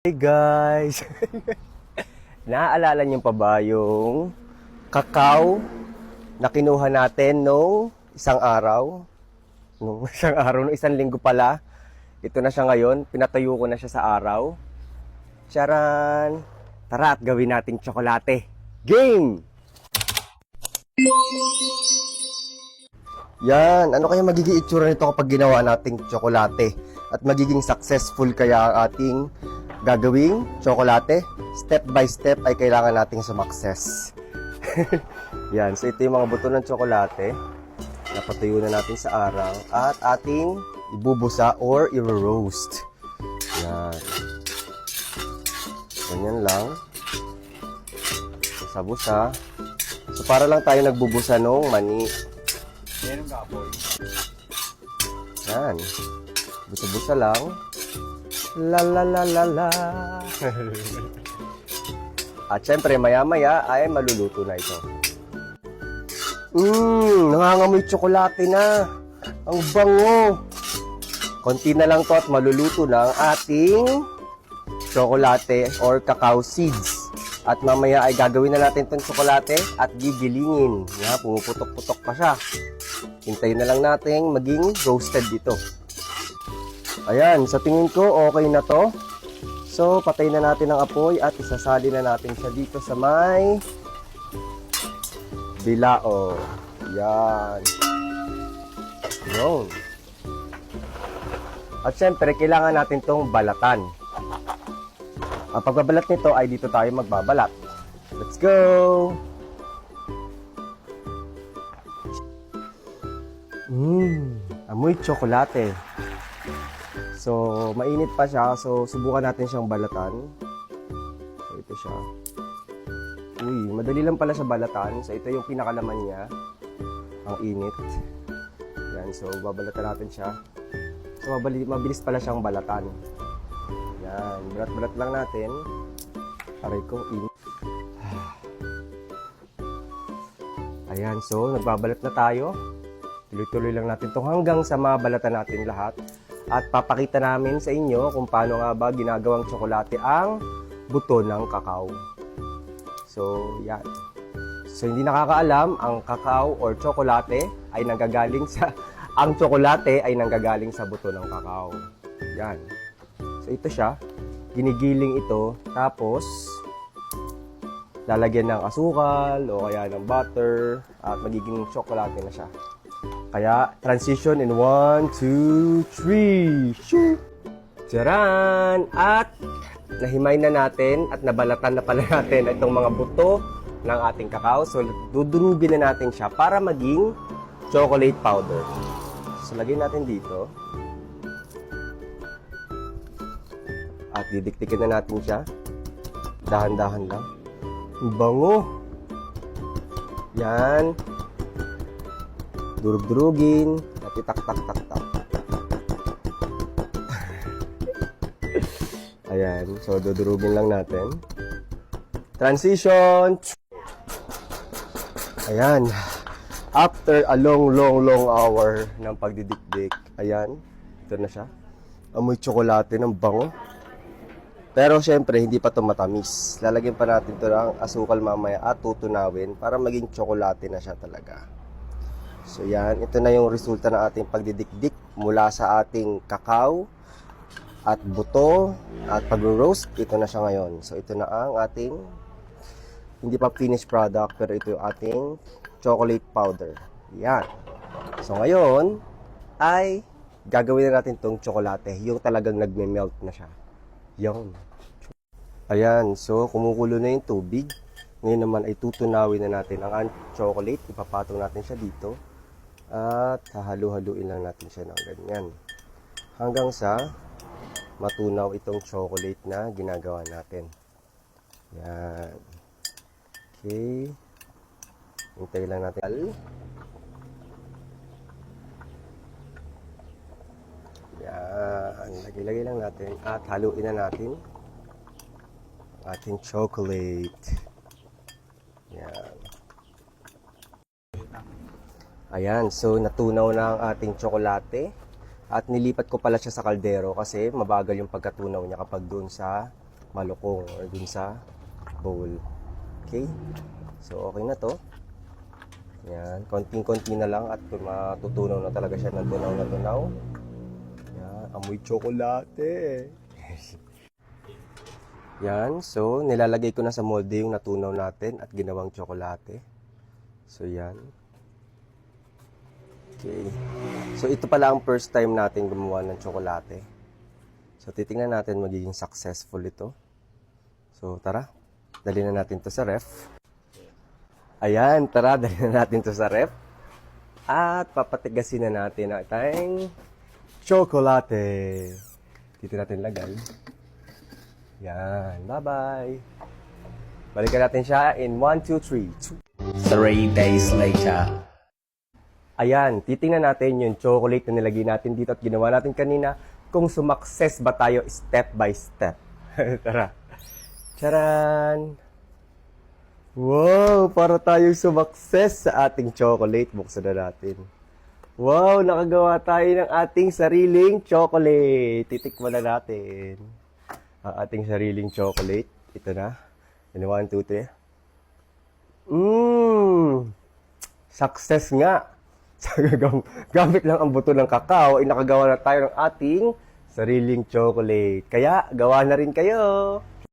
Hey guys! Naaalala niyo pa ba yung kakao na kinuha natin nung isang araw? Nung isang araw, nung isang linggo pala. Ito na siya ngayon. Pinatayo ko na siya sa araw. Charan! Tara at gawin nating tsokolate. Game! Yan, ano kaya magiging itsura nito kapag ginawa nating tsokolate? At magiging successful kaya ang ating gagawing tsokolate? Step by step ay kailangan nating sumakses. Yan, so ito yung mga buto ng tsokolate. Napatuyo na natin sa araw at ating ibubusa or i-roast. Yan. Ganyan lang. Busa-busa. So para lang tayo nagbubusa nung mani. Meron ka, boy. Yan. Busa-busa lang. La la la la la. At syempre, maya-maya ay maluluto na ito. Mmm, nangangamoy tsokolate na. Ang bango. Konti na lang to at maluluto na ang ating tsokolate or cacao seeds. At mamaya ay gagawin na natin itong tsokolate at gigilingin. Nga, pumuputok-putok pa siya. Hintayin na lang natin maging roasted dito. Ayan, sa tingin ko okay na to. So, patay na natin ang apoy at isasali na natin siya dito sa may bilao. Yan. Yun. At syempre, kailangan natin tong balatan. Ang pagbabalat nito ay dito tayo magbabalat. Let's go! Mmm, amoy tsokolate. So, mainit pa siya. So, subukan natin siyang balatan. So, ito siya. Uy, madali lang pala siya balatan. So, ito yung pinakalaman niya. Ang init. Yan, so, babalatan natin siya. So, mabali, mabilis pala siyang balatan. Yan, balat-balat lang natin. Aray ko, init. Ayan, so, nagbabalat na tayo. Tuloy-tuloy lang natin to hanggang sa mabalatan natin lahat. At papakita namin sa inyo kung paano nga ba ginagawang tsokolate ang buto ng kakao. So, yan. So, hindi nakakaalam, ang kakao or tsokolate ay nanggagaling sa ang tsokolate ay nanggagaling sa buto ng kakao. Yan. So, ito siya. Ginigiling ito. Tapos, lalagyan ng asukal o kaya ng butter at magiging tsokolate na siya. Kaya, transition in 1, 2, 3. Shoo! Tcharan! At nahimay na natin at nabalatan na pala natin itong mga buto ng ating kakao. So, dudurugin na natin siya para maging chocolate powder. So, lagyan natin dito. At didiktikin na natin siya. Dahan-dahan lang. Ang Bango! Yan. Durug-durugin. At itak-tak-tak-tak. Ayan. So, dudurugin lang natin. Transition! Ayan. After a long, long, long hour ng pagdidikdik, ayan, ito na siya. Amoy tsokolate ng bango. Pero syempre, hindi pa ito matamis. Lalagyan pa natin ito ng asukal mamaya at tutunawin para maging tsokolate na siya talaga. So yan, ito na yung resulta ng ating pagdidikdik mula sa ating kakao at buto at pag-roast. Ito na siya ngayon. So ito na ang ating hindi pa finished product pero ito yung ating chocolate powder. Yan. So ngayon ay gagawin na natin tong tsokolate. Yung talagang nagme-melt na siya. Yan. Ayan, so kumukulo na yung tubig. Ngayon naman ay tutunawin na natin ang chocolate. Ipapatong natin siya dito. At hahalu-haluin lang natin siya ng ganyan. Hanggang sa matunaw itong chocolate na ginagawa natin. Yan. Okay. Hintay lang natin. Yan. Lagay-lagay lang natin. At haluin na natin ang ating chocolate. Yan. Ayan, so natunaw na ang ating tsokolate. At nilipat ko pala siya sa kaldero kasi mabagal yung pagkatunaw niya kapag doon sa malukong or dun sa bowl. Okay? So, okay na to. Yan. Konting-konti na lang at matutunaw na talaga siya ng tunaw na tunaw. Yan. Amoy tsokolate. Yan. So, nilalagay ko na sa molde yung natunaw natin at ginawang tsokolate. So, yan. Okay. So, ito pala ang first time natin gumawa ng tsokolate. So, titingnan natin magiging successful ito. So, tara. Dali na natin to sa ref. Ayan, tara, dali na natin to sa ref. At papatigasin na natin ang ating tsokolate. Dito natin lagay. Yan, bye-bye. Balikan natin siya in 1, 2, 3. Three days later. Ayan, titingnan natin yung chocolate na nilagay natin dito at ginawa natin kanina kung sumakses ba tayo step by step. Tara. Charan! Wow! Para tayong sumakses sa ating chocolate. Buksan na natin. Wow! Nakagawa tayo ng ating sariling chocolate. Titikman na natin. Ang ating sariling chocolate. Ito na. Yan, one, two, three. Mmm! Success nga! Gamit lang ang buto ng kakao, ay nakagawa na tayo ng ating sariling chocolate. Kaya, gawa na rin kayo!